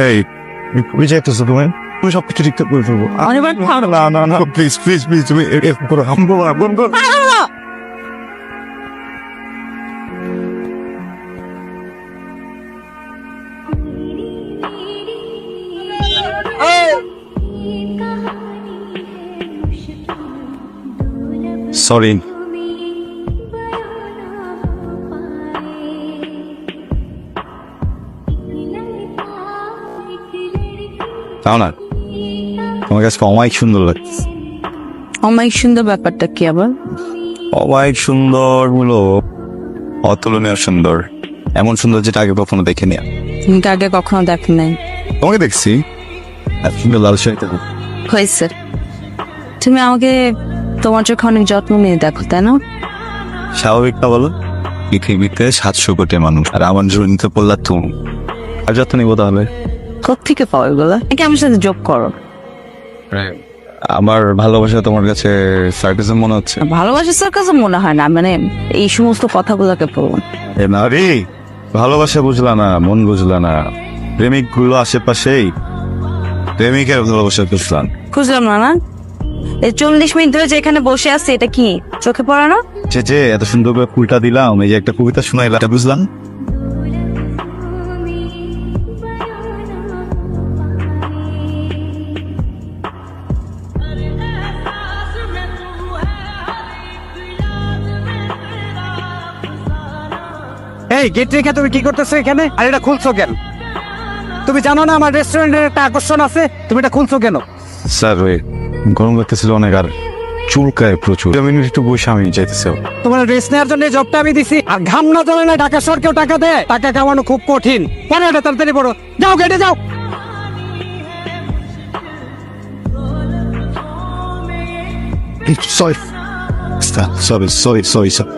এই কই যাইতেছো তুমি তুমি সব ঠিকঠাক করে ফেলব আ- না না না প্লিজ প্লিজ প্লিজ তুমি এরকম করো হাম না বোন বোন সরি তাও না? তোমার কাছে অমায়িক সুন্দর লাগছে অমায়িক সুন্দর ব্যাপারটা কি আবার? অমায়িক সুন্দর হলো অতুলনীয় সুন্দর। এমন সুন্দর যেটা আগে কখনো দেখেনি। তুমি তো আগে কখনো দেখি নাই? তোমাকে দেখছি। লাল শাড়িতে হয়েছে তুমি আমাকে তোমার চোখে অনেক যত্ন নিয়ে দেখো তাই না? স্বাভাবিকটা বলো পৃথিবীতে সাতশো কোটি মানুষ আর আমার জড়িত পড়লা তুমি। আর যত্ন নিবো তাহলে? কোথেকে পাও এগুলো? নাকি আমার সাথে যোগ করো। আমার ভালোবাসা তোমার কাছে সার্কাসম মনে হচ্ছে? ভালোবাসা কাছে মনে হয় না মানে এই সমস্ত কথাগুলোকে বলব এ না রে ভালোবাসা বুঝলা না মন বুঝলা না। প্রেমিকগুলো আশেপাশেই প্রেমিকের ভালোবাসা বুঝলাম খুঁজলাম না না? এই চল্লিশ মিনিট ধরে যে এখানে বসে আছে এটা কি? চোখে পড়ে না? যে যে এত সুন্দর করে ফুলটা দিলাম এই যে একটা কবিতা শোনাইলাম এটা বুঝলাম? এই গেট রেখে তুমি কি করতেছো এখানে? আর এটা খুলছো কেন? তুমি জানো না আমার রেস্টুরেন্টের একটা আকর্ষণ আছে? তুমি এটা খুলছো কেন? স্যার ওই গরম লাগতেছিল অনেক আর চুলকায় প্রচুর। আমি একটু বসে আমি যাইতেছে। তোমার রেস্ট নেওয়ার জন্য জবটা আমি দিছি। আর ঘাম না না ঢাকা টাকা দেয়। টাকা কামানো খুব কঠিন। কেন এটা তাড়াতাড়ি বড় যাও গেটে যাও। Sorry sorry sorry sorry sir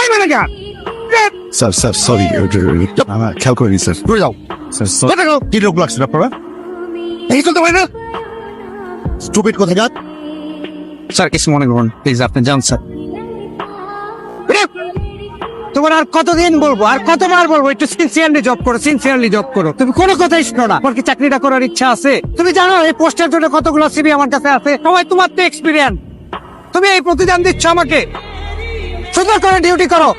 এই ম্যানেজার স্যার স্যার সরি আমার খেয়াল করিনি স্যার। ঘুরে যাও স্যার কি রোগ লাগছে আপনারা এই চলতে পারে না। স্টুপিড কোথায় গাছ স্যার কিছু মনে করুন প্লিজ আপনি যান স্যার। তোমার আর কতদিন বলব? আর কতবার বলব? একটু সিনসিয়ারলি জব করো সিনসিয়ারলি জব করো। তুমি কোনো কথাই শোনো না। তোমার কি চাকরিটা করার ইচ্ছা আছে? তুমি জানো এই পোস্টের জন্য কতগুলো সিবি আমার কাছে আছে? সবাই তোমার তো এক্সপিরিয়েন্স তুমি এই প্রতিদান দিচ্ছ আমাকে। সুন্দর করে ডিউটি করো।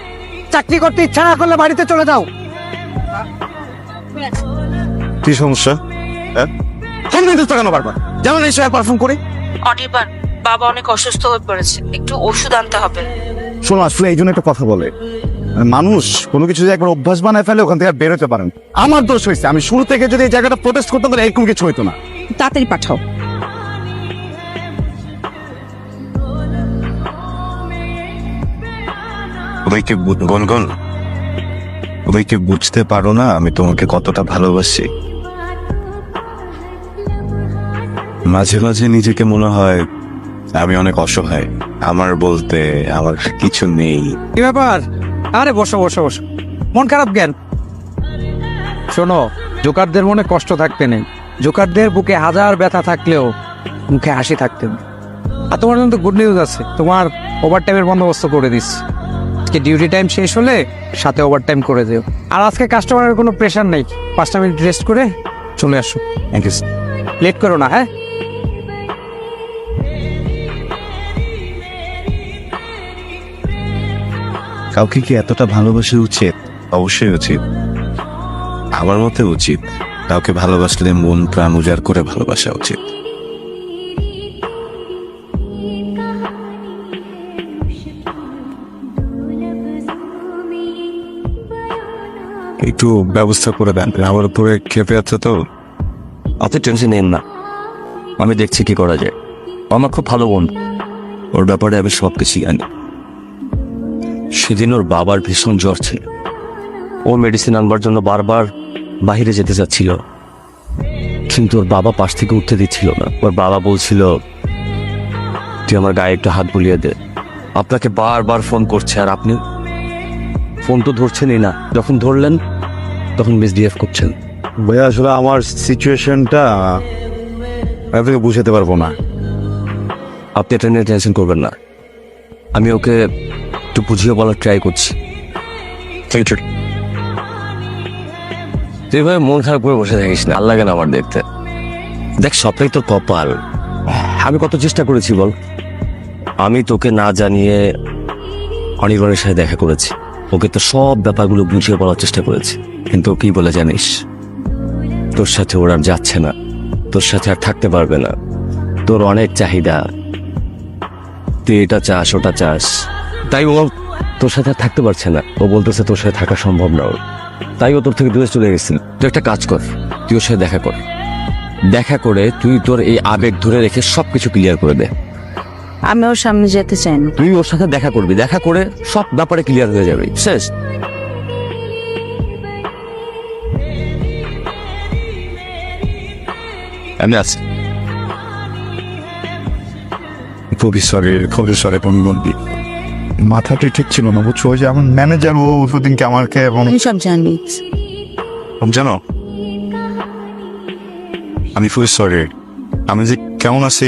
চাকরি করতে ইচ্ছা না করলে বাড়িতে চলে যাও। কি সমস্যা? হ্যাঁ? কেন বারবার? যেমন এই সময় পারফর্ম করে। অনির্বাণ বাবা অনেক অসুস্থ হয়ে পড়েছে। একটু ওষুধ আনতে হবে। শোনো আসলে এই জন্য একটা কথা বলে। মানুষ কোনো কিছু যদি একবার অভ্যাস বানায় ফেলে ওখান থেকে বেরোতে পারেন আমার দোষ হয়েছে আমি শুরু থেকে যদি এই জায়গাটা প্রোটেস্ট করতাম তাহলে এরকম কিছু হইতো না। তাড়াতাড়ি পাঠাও। ওদেরকে গনগন ওদেরকে বুঝতে পারো না, আমি তোমাকে কতটা ভালোবাসি। মাঝে মাঝে নিজেকে মনে হয় আমি অনেক অসহায়। আমার বলতে আমার কিছু নেই। কি ব্যাপার? আরে বসো বসো বসো। মন খারাপ জ্ঞান শোনো, জোকারদের মনে কষ্ট থাকতে নেই। জোকারদের বুকে হাজার ব্যথা থাকলেও মুখে হাসি থাকতে আর তোমার জন্য তো গুড নিউজ আছে। তোমার ওভার টাইমের বন্দোবস্ত করে দিচ্ছি। আজকে ডিউটি টাইম শেষ হলে সাথে ওভার টাইম করে দিও। আর আজকে কাস্টমারের কোনো প্রেশার নেই। পাঁচটা মিনিট রেস্ট করে চলে আসো। থ্যাংক ইউ লেট করো না হ্যাঁ? কাউকে কি এতটা ভালোবাসা উচিত? অবশ্যই উচিত। আমার মতে উচিত। কাউকে ভালোবাসলে মন প্রাণ উজাড় করে ভালোবাসা উচিত। একটু ব্যবস্থা করে দেন। আমার উপরে খেপে আছে তো? আপনি টেনশন নেন না। আমি দেখছি কি করা যায়। আমার খুব ভালো বোন ওর ব্যাপারে আমি সব কিছু জানি। সেদিন ওর বাবার ভীষণ জ্বর ছিল। ও মেডিসিন আনবার জন্য বারবার বাইরে যেতে চাচ্ছিল। কিন্তু ওর বাবা পাশ থেকে উঠতে দিচ্ছিল না। ওর বাবা বলছিল, তুই আমার গায়ে একটু হাত বুলিয়ে দে। আপনাকে বারবার ফোন করছে আর আপনি ফোন তো ধরছেনই না। যখন ধরলেন তখন মিসবিহেভ করছেন। ভাইয়া আসলে আমার সিচুয়েশনটা আপনাকে বুঝাতে পারব না। আপনি এটা নিয়ে টেনশন করবেন না। আমি ওকে একটু বুঝিয়ে বলার ট্রাই করছি। তুই ভাই মন খারাপ করে বসে থাকিস না। আল্লাহ কেন আমার দেখতে। দেখ সবটাই তোর কপাল। আমি কত চেষ্টা করেছি বল। আমি তোকে না জানিয়ে অনির্বাণের সাথে দেখা করেছি। ওকে তো সব ব্যাপারগুলো বুঝিয়ে বলার চেষ্টা করেছি। কিন্তু কি বলে জানিস? তোর সাথে ওর আর যাচ্ছে না। তোর সাথে আর থাকতে পারবে না। তোর অনেক চাহিদা। তুই এটা চাস ওটা চাস। তাই ও তোর সাথে আর থাকতে পারছে না। ও বলতেছে তোর সাথে থাকা সম্ভব না ওর। তাই ও তোর থেকে দূরে চলে গেছিল তুই একটা কাজ কর। তুই ওর সাথে দেখা কর। দেখা করে তুই তোর এই আবেগ ধরে রেখে সবকিছু ক্লিয়ার করে দে। আমি ওর সামনে যেতে চাই না। তুই ওর সাথে দেখা করবি। দেখা করে সব ব্যাপারে ক্লিয়ার হয়ে যাবে। শেষ। আমি আছি। খুবই সরি খুবই সরি বন্ধু মাথাটা ঠিক ছিল না বুঝছ? ওই যে আমার ম্যানেজার ও সেদিনকে আমাকে এবং আমি সব জানি। জানো? আমি খুবই সরি আমি যে কেমন আছি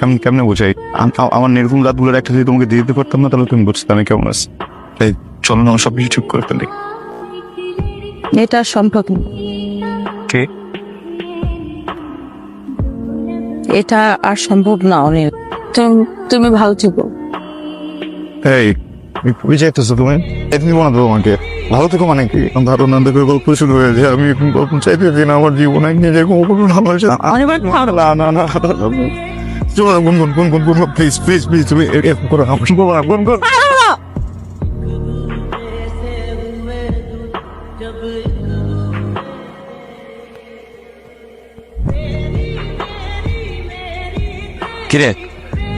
কেমন কেমনে বোঝাই? আম- আমার নির্গুণ রাতগুলোর একটা যদি তোমাকে দিয়ে দিতে পারতাম না তাহলে তুমি বুঝতে আমি কেমন আছি। তাই চলো না সব কিছু ঠিক করে ফেলি। এটা সম্ভব এটা আর সম্ভব না অনেক তুমি ভালো থেকো এই তুমি মনে তোমাকে ভালো থেকো মানে কি ভালো না দেখে গল্প শুরু হয়ে আমি না আমার জীবন হয়েছে না না না প্লিজ প্লিজ প্লিজ তুমি এরকম করো গুন গুন কিরে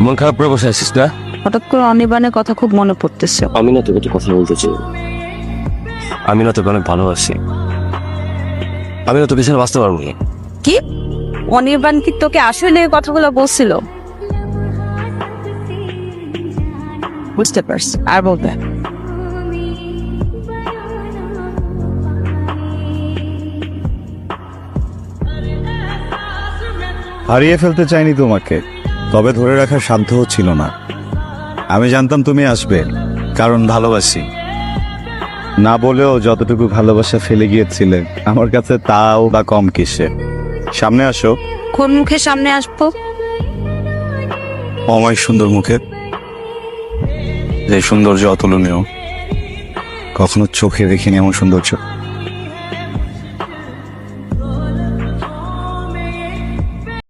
মন খারাপ করে বসে আছিস না? হঠাৎ করে অনির্বাণের কথা খুব মনে পড়তেছে। আমি না তোকে একটু কথা বলতে চাই। আমি না তোকে অনেক ভালোবাসি। আমি না তোকে ছাড়া বাঁচতে পারব না। কি? অনির্বাণ কি তোকে আসলে এই কথাগুলো বলছিল? বুঝতে পারছি আর বলবে। হারিয়ে ফেলতে চাইনি তোমাকে। তবে ধরে রাখার সাধ্য ছিল না। আমি জানতাম তুমি আসবে কারণ ভালোবাসি। না বলেও যতটুকু ভালোবাসা ফেলে গিয়েছিলে আমার কাছে তাও বা কম কিসে। সামনে আসো। কোন মুখে সামনে আসব? অমায় সুন্দর মুখে। যে সৌন্দর্য অতুলনীয়। কখনো চোখে দেখিনি এমন সৌন্দর্য।